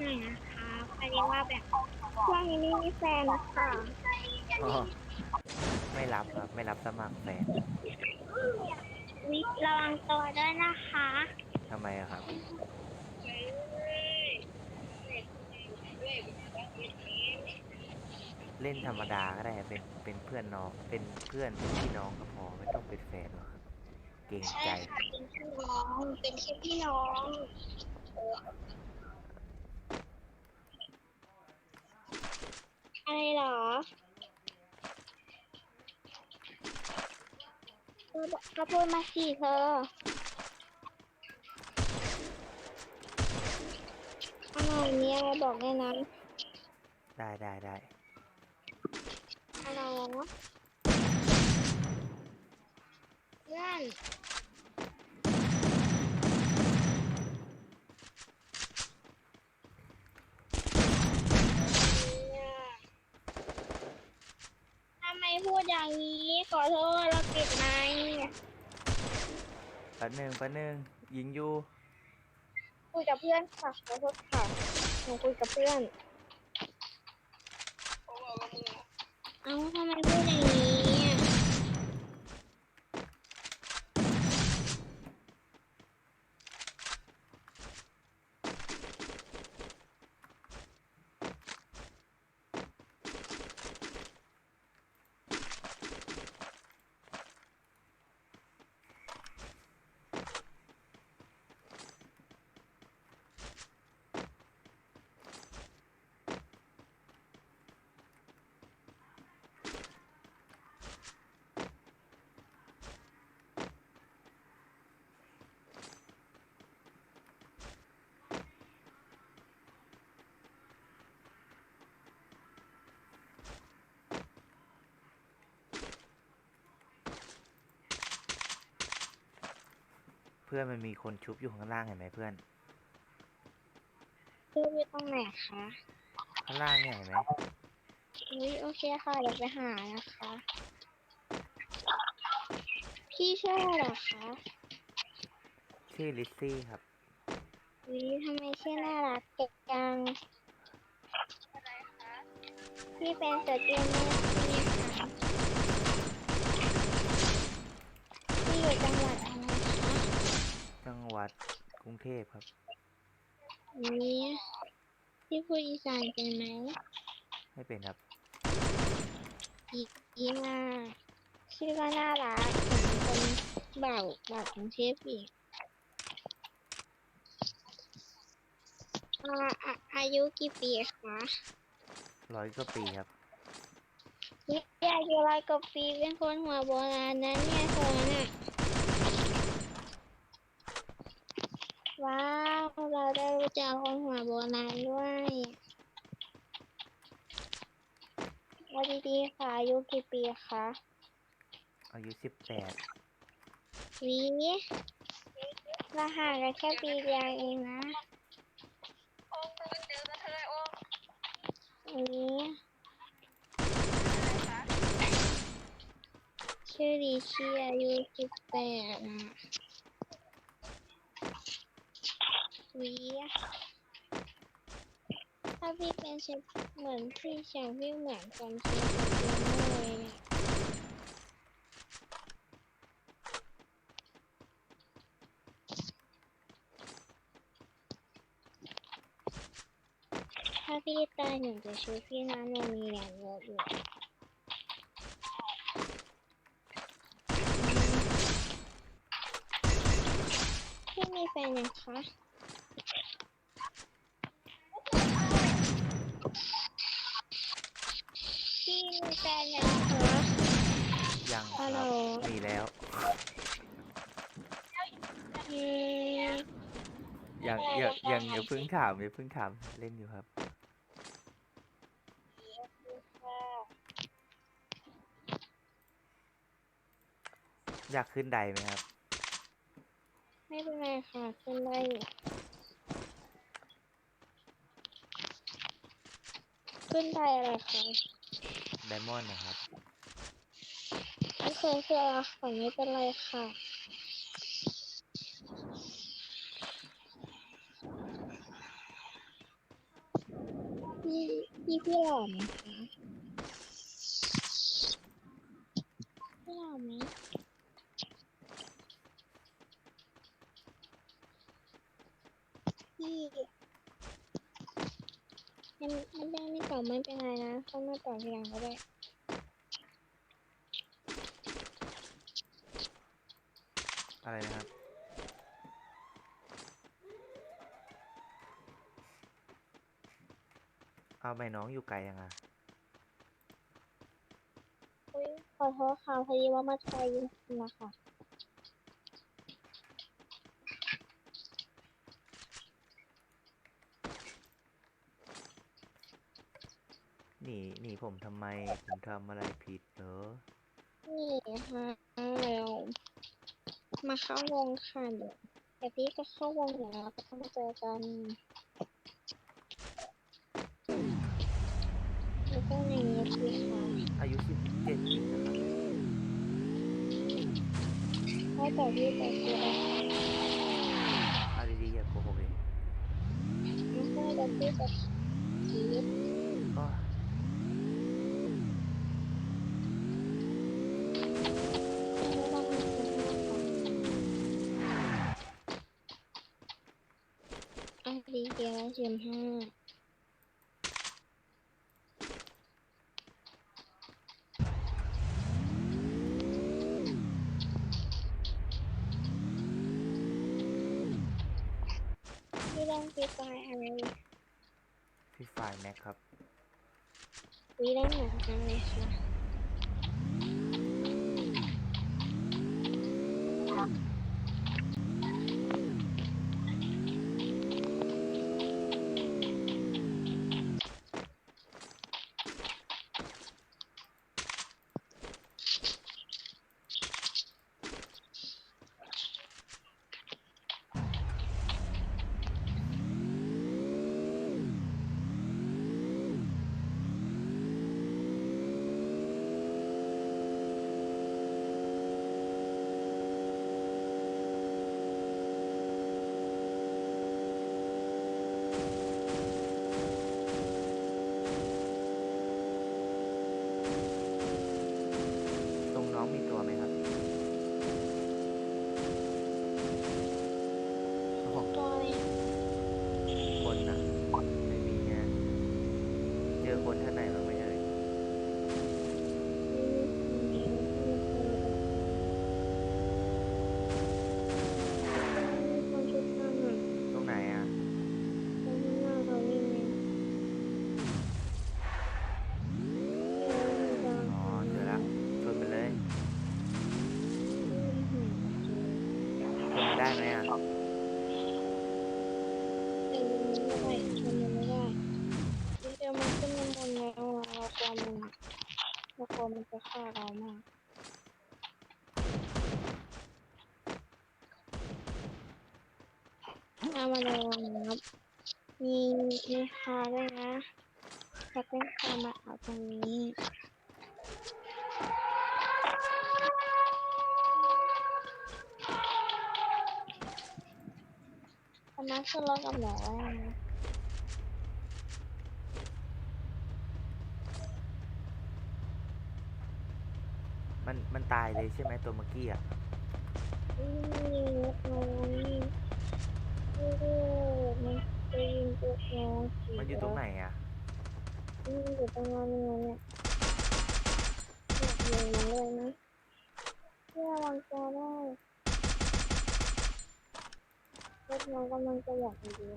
หน่อยนะคะพอดีว่าแบบช่วงนี้ไม่มีแฟนนะคะอ๋อไม่รับครับ ไม่รับสมัครแฟนวิระวังตัวด้วยนะคะทำไมอะครับ เล่นธรรมดาก็ได้ครับเป็นเป็นเพื่อนน้องเป็นเพื่อนเป็นพี่น้องก็พอไม่ต้องเป็นแฟนหรอกครับ เก่งใช่ใจ ค่ะเป็นพี่น้องเป็นแค่พี่น้องอะไร เหรอเธอบอกก็พูดมาสิเธออะไรมีอะไรบอกได้นะได้ได้ได้อะไรนะเพื่อนทำไมพูดอย่างนี้ ขอโทษเราปิดไมค์แป๊บหนึ่งแป๊บหนึ่งยิงอยู่คุยกับเพื่อนค่ะขอโทษค่ะหนูคุยกับเพื่อนเอ้าทำไมพูดอย่างนี้อะ เพื่อนมันมีคนชุบอยู่ข้างล่างเห็นไหมเพื่อนพูดอยู่ตรงไหนคะข้างล่างเนี่ยเห็นไหมอุ้ยโอเคค่ะเดี๋ยวไปหานะคะ พี่ชื่ออะไรเหรอคะชื่อลิซซี่ครับ อุ้ยทำไมชื่อน่ารักจังพี่เป็นเสือเจียมแม่พี่ค่ะพี่อยู่จังหวัดอะไรคะ จังหวัดกรุงเทพครับอุ้ยพี่พูดอีสานเป็นไหมไม่เป็นครับ อีอีมากชื่อก็น่ารักเหมือนคนเบ่าวบ่าวกรุงเทพอีกอ่าอะอายุกี่ปีคะร้อยกว่าปีครับ นี่อายุร้อยกว่าปีเป็นคนหัวโบราณนะเนี่ยโซนอะ ว้าว เราได้รู้จักคนหัวโบราณด้วยวันดีๆค่ะอายุกี่ปีคะอายุสิบแปดวีเราห่างกันแค่ปีเดียวเองนะวีชื่อดีชีอายุสิบแปดนะ วีถ้าพี่เป็นเชฟเหมือนพี่เสียงพี่เหมือนกันเชฟเลยอะถ้าพี่ตายหนูจะช่วยพี่นะหนูมีแรงเยอะอยู่พี่มีแฟนยังคะพี่มี แฟนยังคะยังคฮัลโหลรับมีแล้ว อืมยังยังยังอย่าเพิ่งถามอย่าเพิ่งถามเล่นอยู่ครับอยากขึ้นใดไหมครับ ไม่เป็นไรค่ะขึ้นได้อยู่ขึ้นได้อะไรคะ ไดมอนด์นะครับไม่เคยคืออะไรค่ะไม่เป็นไรค่ะ พี่พี่พี่หล่อไหมคะพี่หล่อไหมพี่ ม่ไม่ได้ไม่ตอบไม่เป็นไรนะเขามาตอบทีหลังก็ได้อะไรนะครับ เอาไปน้องอยู่ไกลยังอะอุ๊ยขอโทษค่ะพอดีว่ามาทายยิงนะคะ หนีหนีผมทำไมผมทำอะไรผิดเหรอนี่ค่ะแล้วมาเข้าวงค่ะเดี๋ยวแต่พี่ก็เข้าวงอยู่แล้วก็ต้องมาเจอกันไม่ต้องอย่างนี้สิค่ะอายุสิบเจ็ดปีนะครับให้แต่พี่แต่พี่อะไรเอาดีๆอย่าโกหกเลยไม่ใช่แต่พี่แต่พี่ก็ เดียวละสิบห้าพี่เล่นฟรีไฟร์อะไรพี่ไฟล์แม็กครับวิเล่นเหมือนกันเลยค่ะ ตรงน้องมีตัวไหมครับโอ้โห ตัวอะไร คนนะไม่มีไงเจอคนท่านไหนบ้างไหมเอ่ย คนชุดข้างหน่อย ตรงไหนอะ คนข้างหน้าเขาวิ่งไงเออมันจะ อ๋อ เจอแล้วชนไปเลย ชนไปได้ไหมอะ เออมันไม่ได้ชนมันไม่ได้เดี๋ยวมันขึ้นมาบนแล้วเรากลัวมันเรากลัวมัน จะฆ่าเรามากเอามาระวังนะครับมีมีคาด้วยนะถ้าเป็นคามาเอาตรงนี้สามารถขึ้นรถกับหมอได้นะ มันมันตายเลยใช่ไหมตัวเมื่อกี้อะอืมรถน้อยโอ้โหมันจะยิงตัวน้องสีมันอยู่ตรงไหนอะอืมอยู่ตรงนั้นเนี่ยอยากยิงมันเลยนะเพื่อวางตัวได้รถน้องกำลังจะหมดอยู่ดี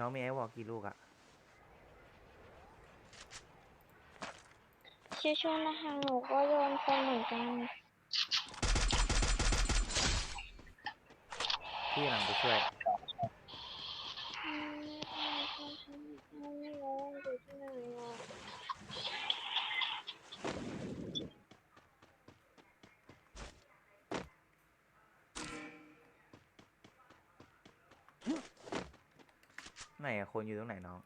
น้องมีไอ้วอลกี่ลูกอะช่ช่วงนะคะหนูก็โดนคนเหมือนกัน พี่กำลังไปช่วย นอะคนอยู่ตรงไหนน้อง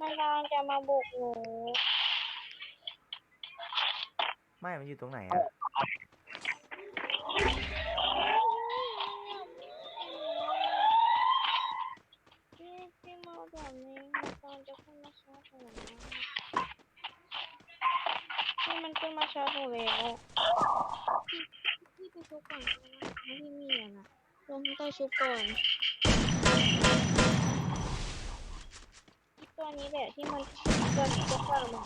มันกำลังจะมาบุกหนูไม่มันอยู่ตรงไหนอะพี่พี่มาแบบนี้มันกำลังจะขึ้นมาชาร์จหนูนะพี่มันขึ้นมาชาร์จหนูแล้วพี่พี่ ไม่มีอะนะลงใต้ชุบก่อนตัวนี้แหละที่มันตัวที่จะฆ่ามา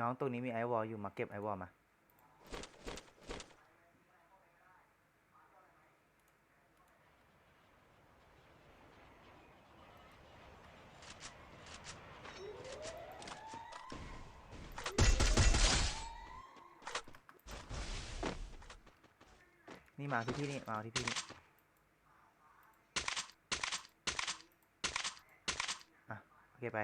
น้องตรงนี้มีไอวอลอยู่มาเก็บไอวอลมา นี่มาที่พี่นี่ มาเอาที่พี่นี่ อะ โอเคไป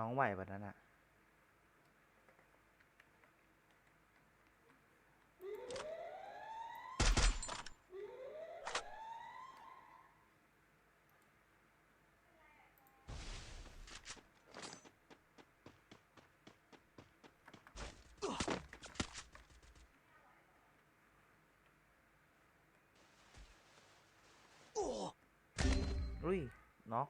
น้องไหวปะนั้นอะอุ้ยน็อก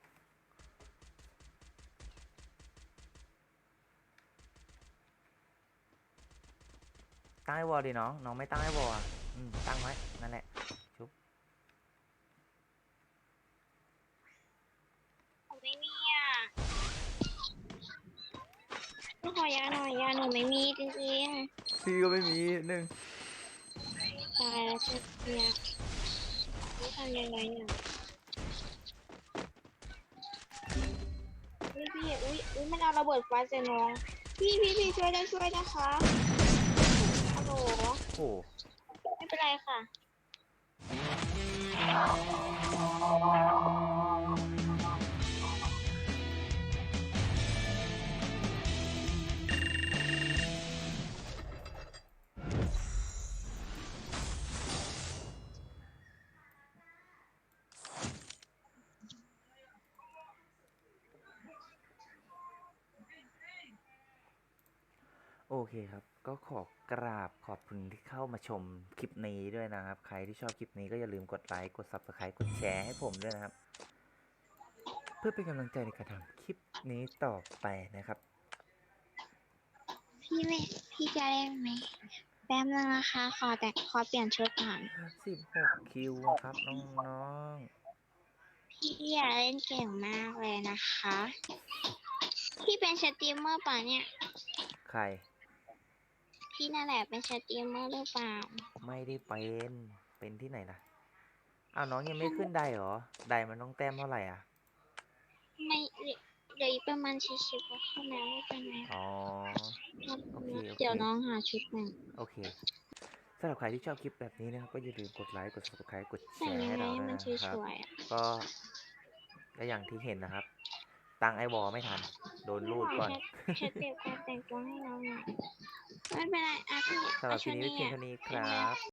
ตั้งไอ้วอลดิน้องน้องไม่ตั้งไอ้วอลอะอืมตั้งไว้นั่นแหละชุบผมไม่มีอะหนูขอยาหน่อยยาหนูไม่มีจริงพี่ก็ไม่มีหนึ่งๆตายแล้วใช่เนี่ยนี่ทำยังไงเนี่ยพี่พี่อุ้ยอุ้ยมันเอาระเบิดไฟใส่น้องพี่พี่พี่ช่วยได้ช่วยนะคะ ฮัลโหลโอ้ไม่เป็นไรค่ะ โอเคครับ ก็ขอกราบขอบคุณที่เข้ามาชมคลิปนี้ด้วยนะครับ ใครที่ชอบคลิปนี้ก็อย่าลืมกดไลค์ กด Subscribe กดแชร์ให้ผมด้วยนะครับ เพื่อเป็นกำลังใจในการทำคลิปนี้ต่อไปนะครับ พี่ไม่พี่จะเล่นไหมแป๊บนึงนะคะ ขอแต่ขอเปลี่ยนชุดก่อน 16 คิวครับ น้องพี่อยากเล่นเก่งมากเลยนะคะ พี่เป็นสตรีมเมอร์ป่ะเนี่ย ๆ ใคร พี่นั่นแหละเป็นสตรีมเมอร์หรือเปล่า ไม่ได้เป็น เป็นที่ไหนล่ะ อ้าวน้องยังไม่ขึ้นได้เหรอ ได้มันต้องแต้มเท่าไหร่อะ ไม่เหลือเหลืออีกประมาณสี่สิบกว่าคะแนนไม่เป็นไรอ๋อครับโอเคโอเค เดี๋ยวน้องหาชุดหนึ่งโอเคสำหรับใครที่ชอบคลิปแบบนี้นะครับ ก็อย่าลืมกดไลค์ กด Subscribe กดแชแต่งร์ยังให้ไงเราให้ด้วยมันนะสครับ วยๆอะ ก็ก็อย่างที่เห็นนะครับ ตั้งไอ้วอลไม่ทัน โดนลูดก่อนเช็ดเก็บการแต่งตัวให้น้องหน่อยไม่เป็นไรอะพี่สำหรับเอาทีชุดนี้นี้เพียงอะ เท่านี้ครับ